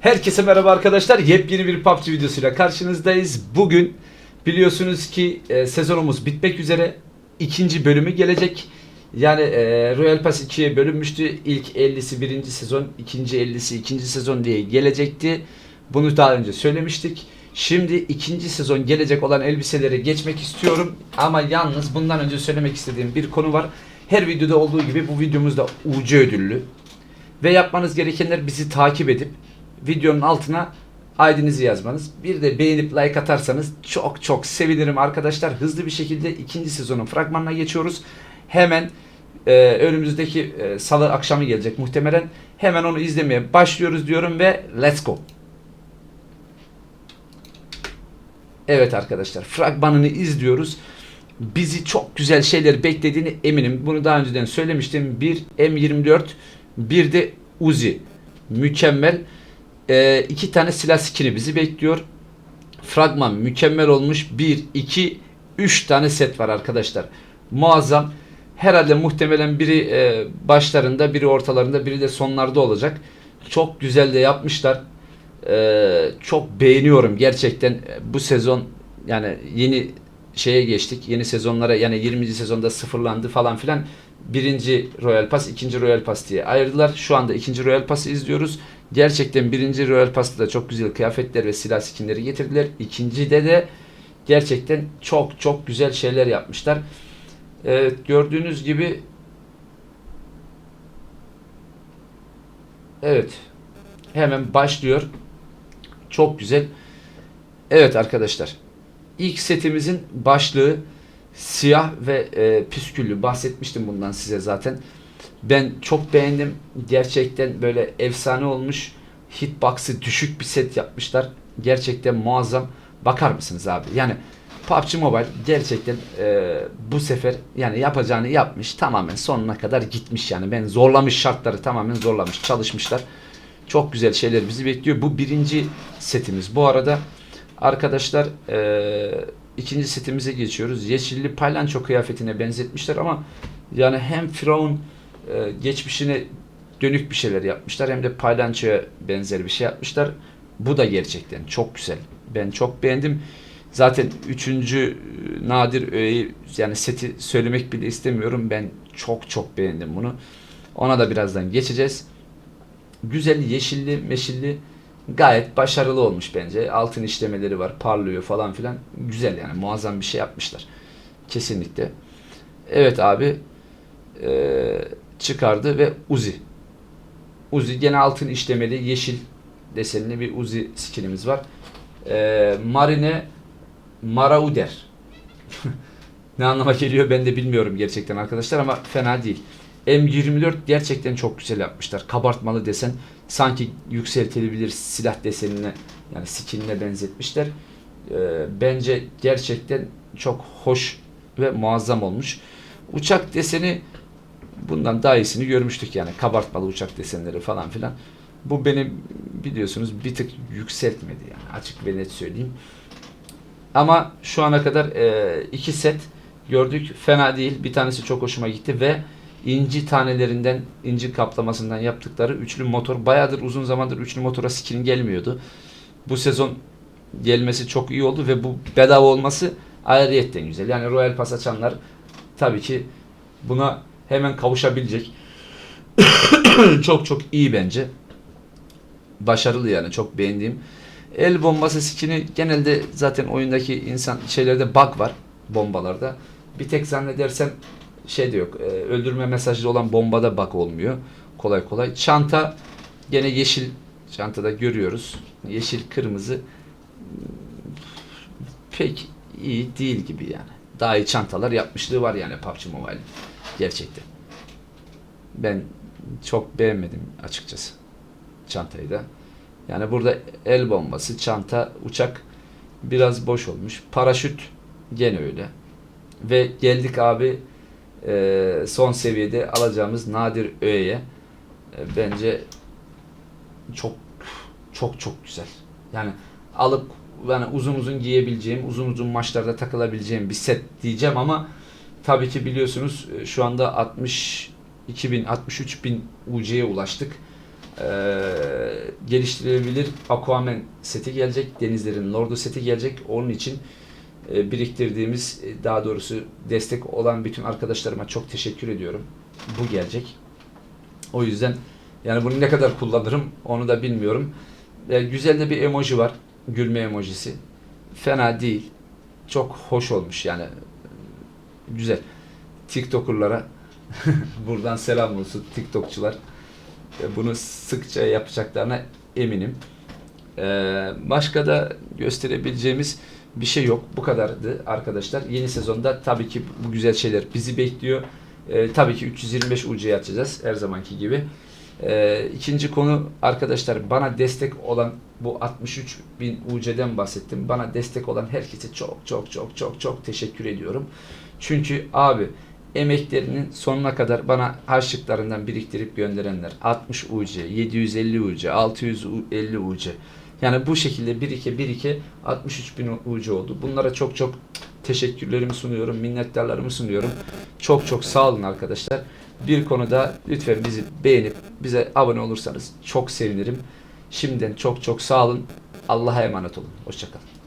Herkese merhaba arkadaşlar. Yepyeni bir PUBG videosuyla karşınızdayız. Bugün biliyorsunuz ki e, sezonumuz bitmek üzere. ikinci bölümü gelecek. Yani e, Royal Pass 2'ye bölünmüştü. İlk 50'si birinci sezon, ikinci 50'si ikinci sezon diye gelecekti. Bunu daha önce söylemiştik. Şimdi ikinci sezon gelecek olan elbiselere geçmek istiyorum. Ama yalnız bundan önce söylemek istediğim bir konu var. Her videoda olduğu gibi bu videomuzda UC ödüllü. Ve yapmanız gerekenler bizi takip edip videonun altına ID'nizi yazmanız. Bir de beğenip like atarsanız çok çok sevinirim arkadaşlar. Hızlı bir şekilde ikinci sezonun fragmanına geçiyoruz. Hemen e, önümüzdeki e, salı akşamı gelecek muhtemelen. Hemen onu izlemeye başlıyoruz diyorum ve let's go. Evet arkadaşlar fragmanını izliyoruz. Bizi çok güzel şeyler beklediğini eminim. Bunu daha önceden söylemiştim. Bir M24 bir de Uzi. Mükemmel. Ee, iki tane silah skini bizi bekliyor. Fragman mükemmel olmuş. 1, 2, 3 tane set var arkadaşlar. Muazzam. Herhalde muhtemelen biri e, başlarında, biri ortalarında, biri de sonlarda olacak. Çok güzel de yapmışlar. Ee, çok beğeniyorum gerçekten e, bu sezon yani yeni şeye geçtik. Yeni sezonlara yani 20. sezonda sıfırlandı falan filan. Birinci Royal Pass, ikinci Royal Pass diye ayırdılar. Şu anda ikinci Royal Pass'ı izliyoruz. Gerçekten birinci Royal Pass'ta da çok güzel kıyafetler ve silah skinleri getirdiler. İkincide de gerçekten çok çok güzel şeyler yapmışlar. Evet gördüğünüz gibi Evet. Hemen başlıyor. Çok güzel. Evet arkadaşlar. İlk setimizin başlığı siyah ve e, püsküllü. Bahsetmiştim bundan size zaten. Ben çok beğendim. Gerçekten böyle efsane olmuş. Hitbox'ı düşük bir set yapmışlar. Gerçekten muazzam. Bakar mısınız abi? Yani PUBG Mobile gerçekten e, bu sefer yani yapacağını yapmış. Tamamen sonuna kadar gitmiş yani. Ben zorlamış şartları tamamen zorlamış. Çalışmışlar. Çok güzel şeyler bizi bekliyor. Bu birinci setimiz. Bu arada arkadaşlar e, ikinci setimize geçiyoruz. Yeşilli paylanço kıyafetine benzetmişler ama yani hem Firavun e, dönük bir şeyler yapmışlar hem de paylançoya benzer bir şey yapmışlar. Bu da gerçekten çok güzel. Ben çok beğendim. Zaten üçüncü e, nadir öğeyi yani seti söylemek bile istemiyorum. Ben çok çok beğendim bunu. Ona da birazdan geçeceğiz. Güzel yeşilli meşilli gayet başarılı olmuş bence. Altın işlemeleri var parlıyor falan filan. Güzel yani muazzam bir şey yapmışlar. Kesinlikle. Evet abi eee, çıkardı ve Uzi. Uzi gene altın işlemeli yeşil desenli bir Uzi skinimiz var. Eee, Marine Marauder. ne anlama geliyor ben de bilmiyorum gerçekten arkadaşlar ama fena değil. M24 gerçekten çok güzel yapmışlar. Kabartmalı desen sanki yükseltilebilir silah desenine yani skinine benzetmişler. Ee, bence gerçekten çok hoş ve muazzam olmuş. Uçak deseni bundan daha iyisini görmüştük yani kabartmalı uçak desenleri falan filan. Bu beni biliyorsunuz bir tık yükseltmedi yani açık ve net söyleyeyim. Ama şu ana kadar e, iki set gördük. Fena değil. Bir tanesi çok hoşuma gitti ve inci tanelerinden, inci kaplamasından yaptıkları üçlü motor. Bayağıdır uzun zamandır üçlü motora skin gelmiyordu. Bu sezon gelmesi çok iyi oldu ve bu bedava olması ayrıyetten güzel. Yani Royal Pass açanlar tabii ki buna hemen kavuşabilecek. çok çok iyi bence. Başarılı yani çok beğendiğim. El bombası skini genelde zaten oyundaki insan şeylerde bug var bombalarda. Bir tek zannedersem şey de yok. e, öldürme mesajlı olan bombada bug olmuyor. Kolay kolay. Çanta gene yeşil çantada görüyoruz. Yeşil kırmızı pek iyi değil gibi yani. Daha iyi çantalar yapmışlığı var yani PUBG Mobile. Gerçekten. Ben çok beğenmedim açıkçası çantayı da. Yani burada el bombası, çanta, uçak biraz boş olmuş. Paraşüt gene öyle. Ve geldik abi e, son seviyede alacağımız nadir öğeye. E, bence çok çok çok güzel. Yani alıp yani uzun uzun giyebileceğim, uzun uzun maçlarda takılabileceğim bir set diyeceğim ama tabii ki biliyorsunuz e, şu anda 62 bin, 63 bin UC'ye ulaştık. Ee, geliştirilebilir Aquaman seti gelecek. Denizlerin Lordu seti gelecek. Onun için e, biriktirdiğimiz e, daha doğrusu destek olan bütün arkadaşlarıma çok teşekkür ediyorum. Bu gelecek. O yüzden yani bunu ne kadar kullanırım onu da bilmiyorum. E, güzel de bir emoji var. Gülme emojisi. Fena değil. Çok hoş olmuş yani. Güzel. TikToker'lara buradan selam olsun TikTokçular. E, Bunu sıkça yapacaklarına eminim. E, Başka da gösterebileceğimiz bir şey yok. Bu kadardı arkadaşlar. Yeni sezonda tabii ki bu güzel şeyler bizi bekliyor. E, tabii ki 325 UC'ye atacağız her zamanki gibi. E, ikinci konu arkadaşlar bana destek olan bu 63 bin UC'den bahsettim. Bana destek olan herkese çok çok çok çok çok teşekkür ediyorum. Çünkü abi emeklerinin sonuna kadar bana harçlıklarından biriktirip gönderenler 60 UC, 750 UC, 650 UC yani bu şekilde birike birike 63 bin UC oldu. Bunlara çok çok teşekkürlerimi sunuyorum, minnettarlarımı sunuyorum. Çok çok sağ olun arkadaşlar. Bir konuda lütfen bizi beğenip bize abone olursanız çok sevinirim. Şimdiden çok çok sağ olun. Allah'a emanet olun. Hoşçakalın.